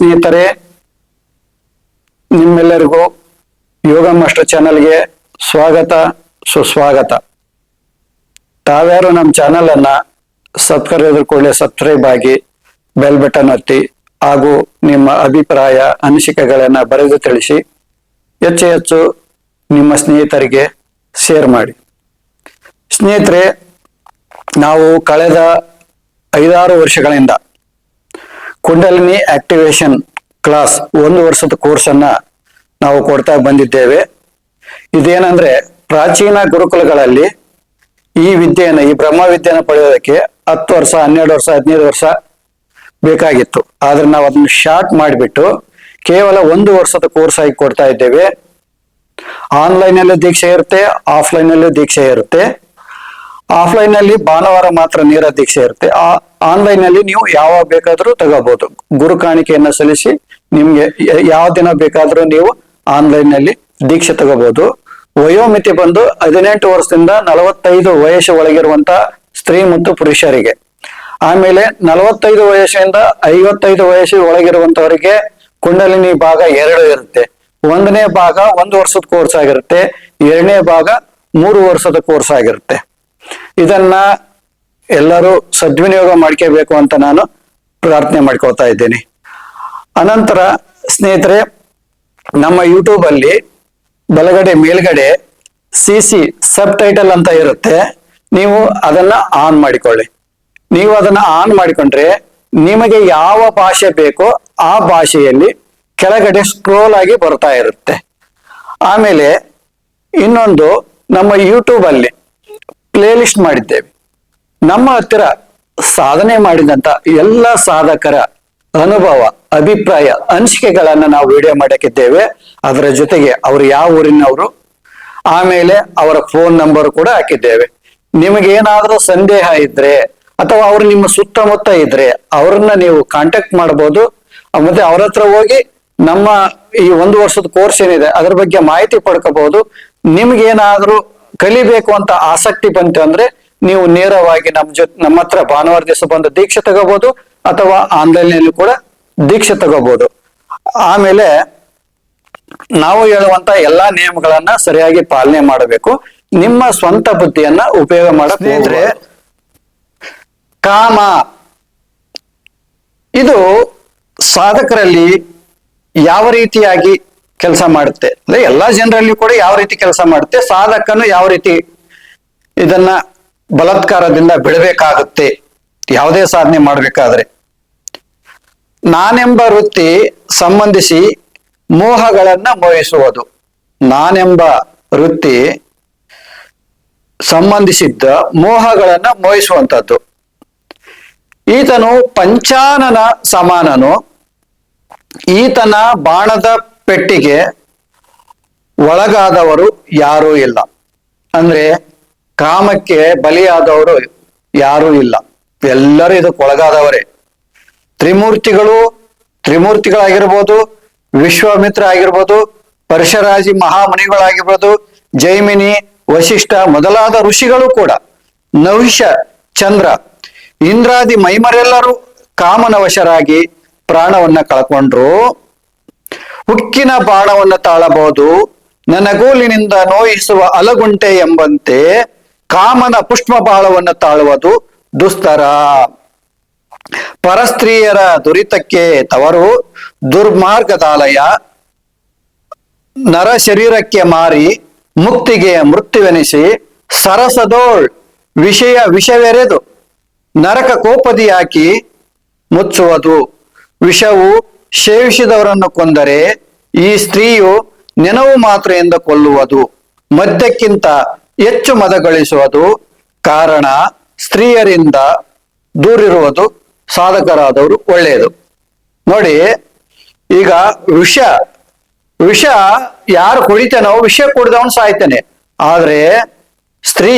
ಸ್ನೇಹಿತರೆ, ನಿಮ್ಮೆಲ್ಲರಿಗೂ ಯೋಗ ಮಾಸ್ಟರ್ ಚಾನಲ್ಗೆ ಸ್ವಾಗತ, ಸುಸ್ವಾಗತ. ತಾವ್ಯಾರು ನಮ್ಮ ಚಾನಲ್ ಅನ್ನ ಸಬ್ಸ್ಕ್ರೈಬ್ ಎದುರ್ಕೊಳ್ಳಿ ಸಬ್ಸ್ಕ್ರೈಬ್ ಆಗಿ ಬೆಲ್ ಬಟನ್ ಒತ್ತಿ ಹಾಗೂ ನಿಮ್ಮ ಅಭಿಪ್ರಾಯ, ಅನಿಸಿಕೆಗಳನ್ನ ಬರೆದು ತಿಳಿಸಿ, ಹೆಚ್ಚು ಹೆಚ್ಚು ನಿಮ್ಮ ಸ್ನೇಹಿತರಿಗೆ ಶೇರ್ ಮಾಡಿ. ಸ್ನೇಹಿತರೆ, ನಾವು ಕಳೆದ ಐದಾರು ವರ್ಷಗಳಿಂದ ಕುಂಡಲಿನಿ ಆಕ್ಟಿವೇಶನ್ ಕ್ಲಾಸ್ ಒಂದು ವರ್ಷದ ಕೋರ್ಸ್ ನಾವು ಕೊಡ್ತಾ ಬಂದಿದ್ದೇವೆ. ಇದೇನಂದ್ರೆ ಪ್ರಾಚೀನ ಗುರುಕುಲಗಳಲ್ಲಿ ಈ ವಿದ್ಯೆಯನ್ನು, ಈ ಬ್ರಹ್ಮ ವಿದ್ಯೆಯನ್ನು ಪಡೆಯೋದಕ್ಕೆ ಹತ್ತು ವರ್ಷ, ಹನ್ನೆರಡು ವರ್ಷ, ಹದಿನೈದು ವರ್ಷ ಬೇಕಾಗಿತ್ತು. ಆದ್ರೆ ನಾವು ಅದನ್ನು ಶಾರ್ಟ್ ಮಾಡಿಬಿಟ್ಟು ಕೇವಲ ಒಂದು ವರ್ಷದ ಕೋರ್ಸ್ ಆಗಿ ಕೊಡ್ತಾ ಇದ್ದೇವೆ. ಆನ್ಲೈನ್ ಅಲ್ಲೂ ದೀಕ್ಷೆ ಇರುತ್ತೆ ಆಫ್ಲೈನ್ ಅಲ್ಲೂ ದೀಕ್ಷೆ ಇರುತ್ತೆ. ಆಫ್ಲೈನ್ನಲ್ಲಿ ಭಾನುವಾರ ಮಾತ್ರ ನೇರ ದೀಕ್ಷೆ ಇರುತ್ತೆ. ಆನ್ಲೈನ್ನಲ್ಲಿ ನೀವು ಯಾವಾಗ ಬೇಕಾದ್ರೂ ತಗೋಬಹುದು ಗುರು ಕಾಣಿಕೆಯನ್ನು ಸಲ್ಲಿಸಿ ನಿಮ್ಗೆ ಯಾವ ದಿನ ಬೇಕಾದ್ರೂ ನೀವು ಆನ್ಲೈನ್ನಲ್ಲಿ ದೀಕ್ಷೆ ತಗೋಬಹುದು ವಯೋಮಿತಿ ಬಂದು ಹದಿನೆಂಟು ವರ್ಷದಿಂದ ನಲವತ್ತೈದು ವಯಸ್ಸು ಒಳಗಿರುವಂತ ಸ್ತ್ರೀ ಮತ್ತು ಪುರುಷರಿಗೆ. ಆಮೇಲೆ ನಲವತ್ತೈದು ವಯಸ್ಸಿನಿಂದ ಐವತ್ತೈದು ವಯಸ್ಸು ಒಳಗಿರುವಂತವರಿಗೆ ಕುಂಡಲಿನಿ ಭಾಗ ಎರಡು ಇರುತ್ತೆ. ಒಂದನೇ ಭಾಗ ಒಂದು ವರ್ಷದ ಕೋರ್ಸ್ ಆಗಿರುತ್ತೆ. ಎರಡನೇ ಭಾಗ ಮೂರು ವರ್ಷದ ಕೋರ್ಸ್ ಆಗಿರುತ್ತೆ. ಇದನ್ನ ಎಲ್ಲರೂ ಸದ್ವಿನಿಯೋಗ ಮಾಡ್ಕೋಬೇಕು ಅಂತ ನಾನು ಪ್ರಾರ್ಥನೆ ಮಾಡ್ಕೊಳ್ತಾ ಇದ್ದೀನಿ. ಅನಂತರ ಸ್ನೇಹಿತರೆ, ನಮ್ಮ ಯೂಟ್ಯೂಬ್ ಅಲ್ಲಿ ಬಲಗಡೆ ಮೇಲ್ಗಡೆ ಸಿ ಸಿ ಸಬ್ ಟೈಟಲ್ ಅಂತ ಇರುತ್ತೆ. ನೀವು ಅದನ್ನ ಆನ್ ಮಾಡಿಕೊಳ್ಳಿ. ನೀವು ಅದನ್ನ ಆನ್ ಮಾಡಿಕೊಂಡ್ರೆ ನಿಮಗೆ ಯಾವ ಭಾಷೆ ಬೇಕೋ ಆ ಭಾಷೆಯಲ್ಲಿ ಕೆಳಗಡೆ ಸ್ಕ್ರೋಲ್ ಆಗಿ ಬರ್ತಾ ಇರುತ್ತೆ. ಆಮೇಲೆ ಇನ್ನೊಂದು ನಮ್ಮ ಯೂಟ್ಯೂಬ್ ಅಲ್ಲಿ ಪ್ಲೇ ಲಿಸ್ಟ್ ಮಾಡಿದ್ದೇವೆ ನಮ್ಮ ಹತ್ತಿರ ಸಾಧನೆ ಮಾಡಿದಂತ ಎಲ್ಲ ಸಾಧಕರ ಅನುಭವ, ಅಭಿಪ್ರಾಯ, ಅನಿಸಿಕೆಗಳನ್ನ ನಾವು ವಿಡಿಯೋ ಮಾಡಕ್ಕಿದ್ದೇವೆ. ಅದರ ಜೊತೆಗೆ ಅವರು ಯಾವ ಊರಿನವರು? ಆಮೇಲೆ ಅವರ ಫೋನ್ ನಂಬರ್ ಕೂಡ ಹಾಕಿದ್ದೇವೆ. ನಿಮಗೆ ಏನಾದರೂ ಸಂದೇಹ ಇದ್ರೆ ಅಥವಾ ಅವರು ನಿಮ್ಮ ಸುತ್ತಮುತ್ತ ಇದ್ರೆ ಅವ್ರನ್ನ ನೀವು ಕಾಂಟ್ಯಾಕ್ಟ್ ಮಾಡಬಹುದು ಮತ್ತೆ ಅವ್ರ ಹತ್ರ ಹೋಗಿ ನಮ್ಮ ಈ ಒಂದು ವರ್ಷದ ಕೋರ್ಸ್ ಏನಿದೆ, ಅದ್ರ ಬಗ್ಗೆ ಮಾಹಿತಿ ಪಡ್ಕೋಬಹುದು. ನಿಮ್ಗೆ ಏನಾದ್ರೂ ಕಲಿಬೇಕು ಅಂತ ಆಸಕ್ತಿ ಬಂತು ಅಂದ್ರೆ ನೀವು ನೇರವಾಗಿ ನಮ್ಮ ಜೊತೆ ನಮ್ಮ ಹತ್ರ ಭಾನುವಾರ ದಿವಸ ಬಂದು ದೀಕ್ಷೆ ತಗೋಬಹುದು ಅಥವಾ ಆನ್ಲೈನ್ನಲ್ಲಿ ಕೂಡ ದೀಕ್ಷೆ ತಗೋಬಹುದು ಆಮೇಲೆ ನಾವು ಹೇಳುವಂತ ಎಲ್ಲಾ ನಿಯಮಗಳನ್ನ ಸರಿಯಾಗಿ ಪಾಲನೆ ಮಾಡಬೇಕು. ನಿಮ್ಮ ಸ್ವಂತ ಬುದ್ಧಿಯನ್ನ ಉಪಯೋಗ ಮಾಡಕ್ಕೆ ಕಾಮ. ಇದು ಸಾಧಕರಲ್ಲಿ ಯಾವ ರೀತಿಯಾಗಿ ಕೆಲಸ ಮಾಡುತ್ತೆ. ಅಂದ್ರೆ ಎಲ್ಲಾ ಜನರಲ್ಲಿ ಕೂಡ ಯಾವ ರೀತಿ ಕೆಲಸ ಮಾಡುತ್ತೆ, ಸಾಧಕನು ಯಾವ ರೀತಿ ಇದನ್ನ ಬಲಾತ್ಕಾರದಿಂದ ಬಿಡಬೇಕಾಗುತ್ತೆ, ಯಾವುದೇ ಸಾಧನೆ ಮಾಡಬೇಕಾದ್ರೆ. ನಾನೆಂಬ ವೃತ್ತಿ ಸಂಬಂಧಿಸಿ ಮೋಹಗಳನ್ನ ಮೋಹಿಸುವುದು. ನಾನೆಂಬ ವೃತ್ತಿ ಸಂಬಂಧಿಸಿದ್ದ ಮೋಹಗಳನ್ನ ಮೋಹಿಸುವಂತದ್ದು ಈತನು ಪಂಚಾನನ ಸಮಾನನು. ಈತನ ಬಾಣದ ಪೆಟ್ಟಿಗೆ ಒಳಗಾದವರು ಯಾರೂ ಇಲ್ಲ. ಅಂದ್ರೆ ಕಾಮಕ್ಕೆ ಬಲಿಯಾದವರು ಯಾರೂ ಇಲ್ಲ. ಎಲ್ಲರೂ ಇದಕ್ಕೆ ಒಳಗಾದವರೇ. ತ್ರಿಮೂರ್ತಿಗಳು ತ್ರಿಮೂರ್ತಿಗಳಾಗಿರ್ಬೋದು ವಿಶ್ವಾಮಿತ್ರ ಆಗಿರ್ಬೋದು ಪರಶರಾಜಿ ಮಹಾಮುನಿಗಳಾಗಿರ್ಬೋದು, ಜೈಮಿನಿ ವಶಿಷ್ಠ ಮೊದಲಾದ ಋಷಿಗಳು ಕೂಡ. ನವಿಷ ಚಂದ್ರ, ಇಂದ್ರಾದಿ ಮೈಮರೆಲ್ಲರೂ ಕಾಮನ ವಶರಾಗಿ ಪ್ರಾಣವನ್ನ ಕಳ್ಕೊಂಡ್ರು. ಉಕ್ಕಿನ ಬಾಣವನ್ನು ತಾಳಬಹುದು. ನನಗೂಲಿನಿಂದ ನೋಯಿಸುವ ಅಲಗುಂಟೆ ಎಂಬಂತೆ ಕಾಮನ ಪುಷ್ಪ ಬಾಳವನ್ನು ತಾಳುವುದು ದುಸ್ತರ. ಪರಸ್ತ್ರೀಯರ ದುರಿತಕ್ಕೆ ತವರು ದುರ್ಮಾರ್ಗದಾಲಯ. ನರ ಶರೀರಕ್ಕೆ ಮಾರಿ ಮುಕ್ತಿಗೆ ಮೃತ್ಯುವೆನಿಸಿ ಸರಸದೋಳ್ ವಿಷಯ ವಿಷವೆರೆದು ನರಕ ಕೋಪದಿ ಹಾಕಿ ಮುಚ್ಚುವುದು. ವಿಷವು ಸೇವಿಸಿದವರನ್ನು ಕೊಂದರೆ ಈ ಸ್ತ್ರೀಯು ನೆನವು ಮಾತ್ರೆಯಿಂದ ಕೊಲ್ಲುವುದು, ಮದ್ಯಕ್ಕಿಂತ ಹೆಚ್ಚು ಮದಗಳಿಸುವುದು. ಕಾರಣ, ಸ್ತ್ರೀಯರಿಂದ ದೂರಿರುವುದು, ಸಾಧಕರಾದವರು ಒಳ್ಳೆಯದು. ನೋಡಿ, ಈಗ ವಿಷ ವಿಷ ಯಾರು ಕುಡಿತಾನೋ ವಿಷ ಕುಡಿದವನು ಸಾಯ್ತಾನೆ. ಆದ್ರೆ ಸ್ತ್ರೀ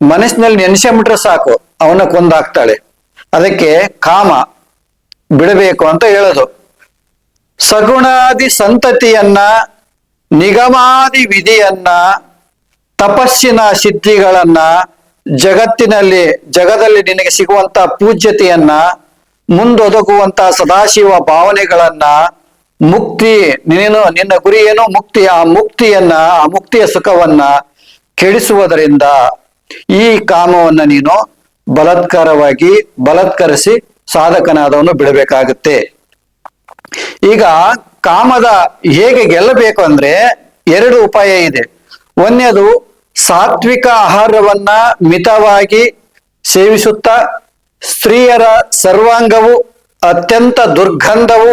ಮನಸ್ಸಿನಲ್ಲಿ ನೆನೆಸ್ಕೊಂಬಿಟ್ರೆ ಸಾಕು, ಅವನ ಕೊಂದಾಕ್ತಾಳೆ ಅದಕ್ಕೆ ಕಾಮ ಬಿಡಬೇಕು ಅಂತ ಹೇಳೋದು. ಸಗುಣಾದಿ ಸಂತತಿಯನ್ನ, ನಿಗಮಾದಿ ವಿಧಿಯನ್ನ, ತಪಸ್ಸಿನ ಸಿದ್ಧಿಗಳನ್ನ, ಜಗತ್ತಿನಲ್ಲಿ, ಜಗದಲ್ಲಿ ನಿನಗೆ ಸಿಗುವಂತ ಪೂಜ್ಯತೆಯನ್ನ, ಮುಂದೊದಗುವಂತ ಸದಾಶಿವ ಭಾವನೆಗಳನ್ನ, ಮುಕ್ತಿ, ನೀನು, ನಿನ್ನ ಗುರಿ ಏನು? ಮುಕ್ತಿ ಆ ಮುಕ್ತಿಯನ್ನ, ಆ ಮುಕ್ತಿಯ ಸುಖವನ್ನ ಕೆಡಿಸುವುದರಿಂದ ಈ ಕಾಮವನ್ನ ನೀನು ಬಲತ್ಕಾರವಾಗಿ ಬಲತ್ಕರಿಸಿ ಸಾಧಕನಾದವನು ಬಿಡಬೇಕಾಗುತ್ತೆ. ಈಗ ಕಾಮದ ಹೇಗೆ ಗೆಲ್ಲಬೇಕು ಅಂದ್ರೆ ಎರಡು ಉಪಾಯ ಇದೆ. ಒಂದನೇದು ಸಾತ್ವಿಕ ಆಹಾರವನ್ನ ಮಿತವಾಗಿ ಸೇವಿಸುತ್ತಾ ಸ್ತ್ರೀಯರ ಸರ್ವಾಂಗವು ಅತ್ಯಂತ ದುರ್ಗಂಧವು,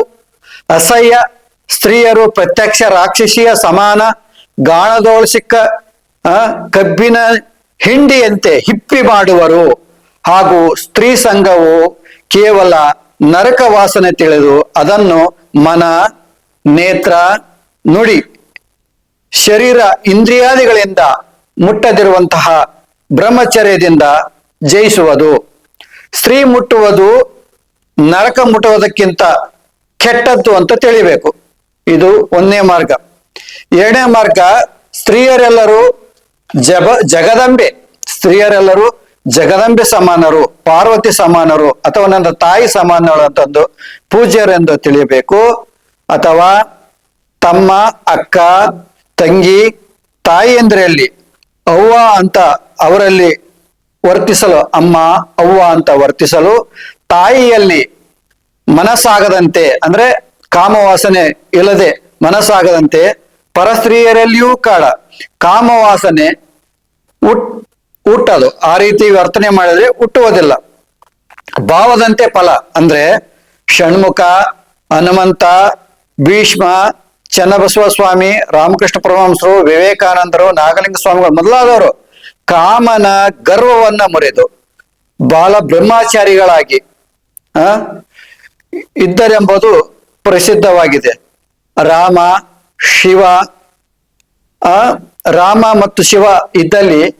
ಅಸಹ್ಯ, ಸ್ತ್ರೀಯರು ಪ್ರತ್ಯಕ್ಷ ರಾಕ್ಷಸಿಯ ಸಮಾನ, ಗಾಣದೋಳ ಸಿಕ್ಕ ಕಬ್ಬಿನ ಹಿಂಡಿಯಂತೆ ಹಿಪ್ಪಿ ಮಾಡುವರು. ಹಾಗೂ ಸ್ತ್ರೀ ಸಂಘವು ಕೇವಲ ನರಕ ವಾಸನೆ ತಿಳಿದು ಅದನ್ನು ಮನ, ನೇತ್ರ, ನುಡಿ, ಶರೀರ ಇಂದ್ರಿಯಾದಿಗಳಿಂದ ಮುಟ್ಟದಿರುವಂತಹ ಬ್ರಹ್ಮಚರ್ಯದಿಂದ ಜಯಿಸುವುದು. ಸ್ತ್ರೀ ಮುಟ್ಟುವುದು ನರಕ ಮುಟ್ಟುವುದಕ್ಕಿಂತ ಕೆಟ್ಟದ್ದು ಅಂತ ತಿಳಿಬೇಕು. ಇದು ಒಂದನೇ ಮಾರ್ಗ. ಎರಡನೇ ಮಾರ್ಗ, ಸ್ತ್ರೀಯರೆಲ್ಲರೂ ಜಬ, ಜಗದಂಬೆ. ಸ್ತ್ರೀಯರೆಲ್ಲರೂ ಜಗದಂಬೆ ಸಮಾನರು, ಪಾರ್ವತಿ ಸಮಾನರು ಅಥವಾ ನನ್ನ ತಾಯಿ ಸಮಾನರು ಅಂತಂದು ಪೂಜ್ಯರೆಂದು ತಿಳಿಯಬೇಕು. ಅಥವಾ ತಮ್ಮ, ಅಕ್ಕ, ತಂಗಿ ತಾಯಿಯಂದ್ರಲ್ಲಿ ಅವ್ವ ಅಂತ ಅವರಲ್ಲಿ ವರ್ತಿಸಲು, ಅಮ್ಮ, ಅವ್ವ ಅಂತ ವರ್ತಿಸಲು ತಾಯಿಯಲ್ಲಿ ಮನಸ್ಸಾಗದಂತೆ, ಅಂದ್ರೆ ಕಾಮವಾಸನೆ ಇಲ್ಲದೆ ಮನಸ್ಸಾಗದಂತೆ, ಪರಸ್ತ್ರೀಯರಲ್ಲಿಯೂ ಕಾಡ. ಕಾಮವಾಸನೆ ಹುಟ್ಟದು ಆ ರೀತಿ ವರ್ತನೆ ಮಾಡಿದ್ರೆ ಹುಟ್ಟುವುದಿಲ್ಲ. ಭಾವದಂತೆ ಫಲ. ಅಂದ್ರೆ ಷಣ್ಮುಖ, ಹನುಮಂತ, ಭೀಷ್ಮ ಚನ್ನಬಸವ ಸ್ವಾಮಿ ರಾಮಕೃಷ್ಣ ಪರಮಹಂಸರು, ವಿವೇಕಾನಂದರು, ನಾಗಲಿಂಗ ಸ್ವಾಮಿಗಳು ಮೊದಲಾದವರು ಕಾಮನ ಗರ್ವವನ್ನ ಮುರಿದು ಬಾಲ ಬ್ರಹ್ಮಾಚಾರಿಗಳಾಗಿ, ಆ, ಇದ್ದರೆಂಬುದು ಪ್ರಸಿದ್ಧವಾಗಿದೆ. ರಾಮ, ಶಿವ, ಆ, ರಾಮ ಮತ್ತು ಶಿವ ಇದ್ದಲ್ಲಿ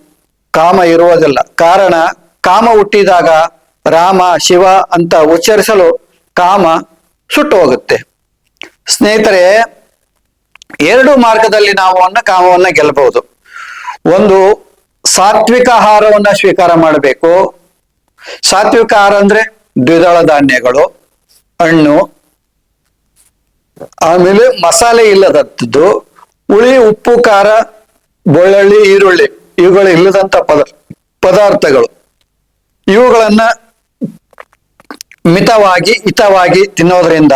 ಕಾಮ ಇರುವುದಿಲ್ಲ. ಕಾರಣ, ಕಾಮ ಹುಟ್ಟಿದಾಗ ರಾಮ, ಶಿವ ಅಂತ ಉಚ್ಚರಿಸಲು ಕಾಮ ಸುಟ್ಟು ಹೋಗುತ್ತೆ ಸ್ನೇಹಿತರೆ, ಎರಡು ಮಾರ್ಗದಲ್ಲಿ ನಾವು ಅನ್ನ ಕಾಮವನ್ನ ಗೆಲ್ಲಬಹುದು ಒಂದು, ಸಾತ್ವಿಕ ಆಹಾರವನ್ನ ಸ್ವೀಕಾರ ಮಾಡಬೇಕು. ಸಾತ್ವಿಕ ಆಹಾರ ಅಂದ್ರೆ ದ್ವಿದಳ ಧಾನ್ಯಗಳು, ಹಣ್ಣು, ಆಮೇಲೆ ಮಸಾಲೆ ಇಲ್ಲದದ್ದು, ಹುಳಿ, ಉಪ್ಪು, ಖಾರ, ಬೆಳ್ಳುಳ್ಳಿ, ಈರುಳ್ಳಿ. ಇವುಗಳು ಇಲ್ಲದಂತ ಪದ, ಪದಾರ್ಥಗಳು. ಇವುಗಳನ್ನ ಮಿತವಾಗಿ, ಹಿತವಾಗಿ ತಿನ್ನೋದ್ರಿಂದ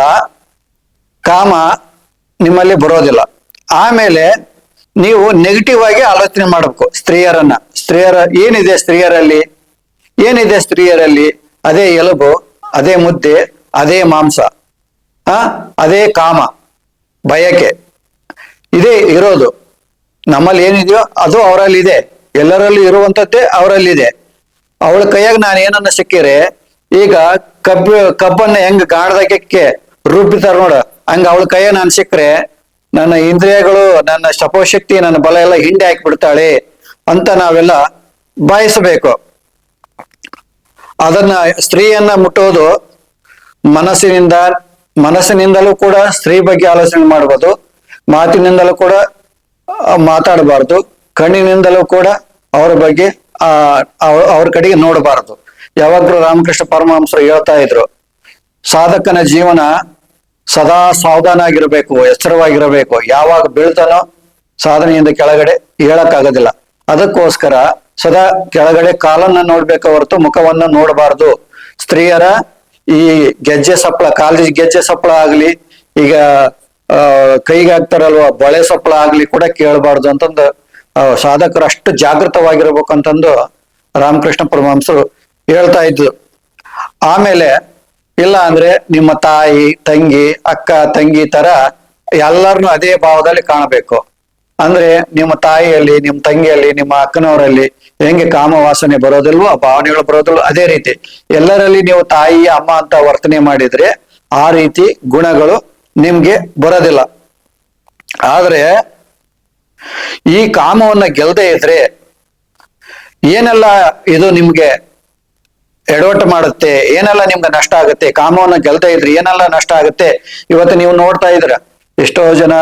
ಕಾಮ ನಿಮ್ಮಲ್ಲಿ ಬರೋದಿಲ್ಲ. ಆಮೇಲೆ ನೀವು ನೆಗೆಟಿವ್ ಆಗಿ ಆಲೋಚನೆ ಮಾಡಬೇಕು ಸ್ತ್ರೀಯರನ್ನ. ಸ್ತ್ರೀಯರ ಏನಿದೆ ಸ್ತ್ರೀಯರಲ್ಲಿ? ಏನಿದೆ ಸ್ತ್ರೀಯರಲ್ಲಿ? ಅದೇ ಎಲುಬು, ಅದೇ ಮುದ್ದೆ, ಅದೇ ಮಾಂಸ ಆ ಅದೇ ಕಾಮ, ಬಯಕೆ. ಇದೇ ಇರೋದು. ನಮ್ಮಲ್ಲಿ ಏನಿದೆಯೋ ಅದು ಅವರಲ್ಲಿ ಇದೆ ಎಲ್ಲರಲ್ಲಿ ಇರುವಂತದ್ದೇ ಅವರಲ್ಲಿದೆ. ಅವಳ ಕೈಯಾಗ ನಾನು ಏನನ್ನ ಸಿಕ್ಕಿರೆ, ಈಗ ಕಬ್ಬ, ಕಬ್ಬನ್ನ ಹೆಂಗ್ ಗಾಣದಕ್ಕೆ ರುಬ್ಬಿತಾರ ನೋಡ. ಹಂಗ ಅವಳ ಕೈಯ ನಾನು ಸಿಕ್ಕರೆ, ನನ್ನ ಇಂದ್ರಿಯಗಳು, ನನ್ನ ಶಪೋಶಕ್ತಿ, ನನ್ನ ಬಲ ಎಲ್ಲ ಹಿಂಡೆ ಹಾಕಿಬಿಡ್ತಾಳೆ ಅಂತ ನಾವೆಲ್ಲ ಬಯಸಬೇಕು. ಅದನ್ನ ಸ್ತ್ರೀಯನ್ನ ಮುಟ್ಟೋದು ಮನಸ್ಸಿನಿಂದ, ಮನಸ್ಸಿನಿಂದಲೂ ಕೂಡ ಸ್ತ್ರೀ ಬಗ್ಗೆ ಆಲೋಚನೆ ಮಾಡ್ಬೋದು. ಮಾತಿನಿಂದಲೂ ಕೂಡ ಮಾತಾಡಬಾರ್ದು. ಕಣ್ಣಿನಿಂದಲೂ ಕೂಡ ಅವರ ಬಗ್ಗೆ, ಆ ಅವ್ರ- ಕಡೆಗೆ ನೋಡಬಾರದು. ಯಾವಾಗ್ಲೂ ರಾಮಕೃಷ್ಣ ಪರಮಹಂಸರು ಹೇಳ್ತಾ ಇದ್ರು, ಸಾಧಕನ ಜೀವನ ಸದಾ ಸಾವಧಾನ ಆಗಿರಬೇಕು ಎಚ್ಚರವಾಗಿರಬೇಕು. ಯಾವಾಗ ಬೀಳ್ತಾನೋ ಸಾಧನೆಯಿಂದ ಕೆಳಗಡೆ ಹೇಳಕ್ಕಾಗೋದಿಲ್ಲ. ಅದಕ್ಕೋಸ್ಕರ ಸದಾ ಕೆಳಗಡೆ ಕಾಲನ್ನ ನೋಡ್ಬೇಕ ಹೊರತು ಮುಖವನ್ನ ನೋಡಬಾರ್ದು. ಸ್ತ್ರೀಯರ ಈ ಗೆಜ್ಜೆ ಸಪ್ಪಳ, ಕಾಲೇಜ್ ಗೆಜ್ಜೆ ಸಪ್ಪಳ ಆಗ್ಲಿ, ಈಗ ಕೈಗೆ ಹಾಕ್ತಾರಲ್ವ, ಬಳೆ ಸಪ್ಪಳ ಆಗ್ಲಿ ಕೂಡ ಕೇಳಬಾರ್ದು ಅಂತಂದು ಸಾಧಕರು ಅಷ್ಟು ಜಾಗೃತವಾಗಿರಬೇಕು ಅಂತಂದು ರಾಮಕೃಷ್ಣ ಪರಮಹಂಸರು ಹೇಳ್ತಾ ಇದ್ರು ಆಮೇಲೆ, ಇಲ್ಲ ಅಂದ್ರೆ ನಿಮ್ಮ ತಾಯಿ, ತಂಗಿ, ಅಕ್ಕ, ತಂಗಿ ತರ ಎಲ್ಲರನ್ನು ಅದೇ ಭಾವದಲ್ಲಿ ಕಾಣಬೇಕು. ಅಂದ್ರೆ ನಿಮ್ಮ ತಾಯಿಯಲ್ಲಿ, ನಿಮ್ಮ ತಂಗಿಯಲ್ಲಿ, ನಿಮ್ಮ ಅಕ್ಕನವರಲ್ಲಿ ಹೆಂಗೆ ಕಾಮವಾಸನೆ ಬರೋದಿಲ್ವೋ, ಆ ಭಾವನೆಗಳು ಬರೋದಿಲ್ವೋ, ಅದೇ ರೀತಿ. ಎಲ್ಲರಲ್ಲಿ ನೀವು ತಾಯಿ, ಅಮ್ಮ ಅಂತ ವರ್ತನೆ ಮಾಡಿದ್ರೆ ಆ ರೀತಿ ಗುಣಗಳು ನಿಮ್ಗೆ ಬರೋದಿಲ್ಲ. ಆದ್ರೆ ಈ ಕಾಮವನ್ನ ಗೆಲ್ಲದೆ ಇದ್ರೆ ಏನೆಲ್ಲ ಇದು ನಿಮ್ಗೆ ಎಡವಟ್ಟು ಮಾಡುತ್ತೆ, ಏನೆಲ್ಲ ನಿಮ್ಗೆ ನಷ್ಟ ಆಗುತ್ತೆ, ಕಾಮವನ್ನ ಗೆಲ್ತಾ ಇದ್ರಿ ಏನೆಲ್ಲ ನಷ್ಟ ಆಗುತ್ತೆ, ಇವತ್ತು ನೀವು ನೋಡ್ತಾ ಇದ್ರ. ಎಷ್ಟೋ ಜನ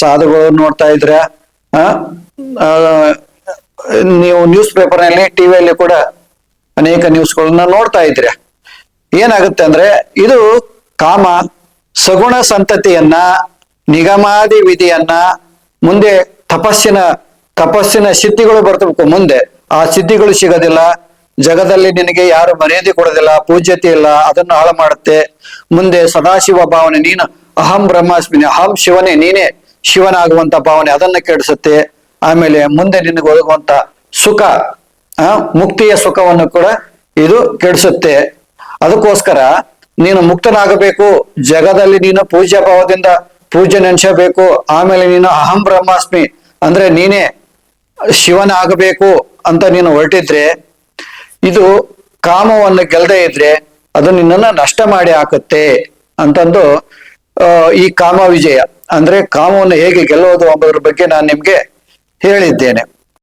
ಸಾಧುಗಳು ನೋಡ್ತಾ ಇದ್ರ ನೀವು ನ್ಯೂಸ್ ಪೇಪರ್ನಲ್ಲಿ ಟಿವಿಯಲ್ಲಿ ಕೂಡ ಅನೇಕ ನ್ಯೂಸ್ಗಳನ್ನ ನೋಡ್ತಾ ಇದ್ರ. ಏನಾಗುತ್ತೆ ಅಂದ್ರೆ, ಇದು ಕಾಮ ಸಗುಣ ಸಂತತಿಯನ್ನ, ನಿಗಮಾದಿ ವಿಧಿಯನ್ನ ಮುಂದೆ ತಪಸ್ಸಿನ ತಪಸ್ಸಿನ ಸಿದ್ಧಿಗಳು ಬರ್ತಬೇಕು. ಮುಂದೆ ಆ ಸಿದ್ಧಿಗಳು ಸಿಗೋದಿಲ್ಲ. ಜಗದಲ್ಲಿ ನಿನಗೆ ಯಾರು ಮರ್ಯಾದೆ ಕೊಡೋದಿಲ್ಲ, ಪೂಜ್ಯತೆ ಇಲ್ಲ, ಅದನ್ನು ಹಾಳು ಮಾಡುತ್ತೆ. ಮುಂದೆ ಸದಾಶಿವ ಭಾವನೆ, ನೀನು ಅಹಂ ಬ್ರಹ್ಮಾಸ್ಮಿನಿ, ಅಹಂ ಶಿವನೇ, ನೀನೇ ಶಿವನಾಗುವಂತ ಭಾವನೆ ಅದನ್ನ ಕೆಡಿಸುತ್ತೆ. ಆಮೇಲೆ ಮುಂದೆ ನಿನಗೆ ಒದಗುವಂತ ಸುಖ, ಆ, ಮುಕ್ತಿಯ ಸುಖವನ್ನು ಕೂಡ ಇದು ಕೆಡಿಸುತ್ತೆ. ಅದಕ್ಕೋಸ್ಕರ ನೀನು ಮುಕ್ತನಾಗಬೇಕು. ಜಗದಲ್ಲಿ ನೀನು ಪೂಜ್ಯ ಭಾವದಿಂದ ಪೂಜೆ ನೆನೆಸಬೇಕು. ಆಮೇಲೆ ನೀನು ಅಹಂ ಬ್ರಹ್ಮಾಸ್ಮಿ ಅಂದ್ರೆ ನೀನೇ ಶಿವನ ಆಗಬೇಕು ಅಂತ ನೀನು ಹೊರಟಿದ್ರೆ, ಇದು ಕಾಮವನ್ನು ಗೆಲ್ಲದೆ ಇದ್ರೆ ಅದು ನಿನ್ನನ್ನ ನಷ್ಟ ಮಾಡಿ ಹಾಕುತ್ತೆ ಅಂತಂದು ಈ ಕಾಮ ವಿಜಯ ಅಂದ್ರೆ ಕಾಮವನ್ನು ಹೇಗೆ ಗೆಲ್ಲೋದು ಎಂಬುದರ ಬಗ್ಗೆ ನಾನು ನಿಮ್ಗೆ ಹೇಳಿದ್ದೇನೆ.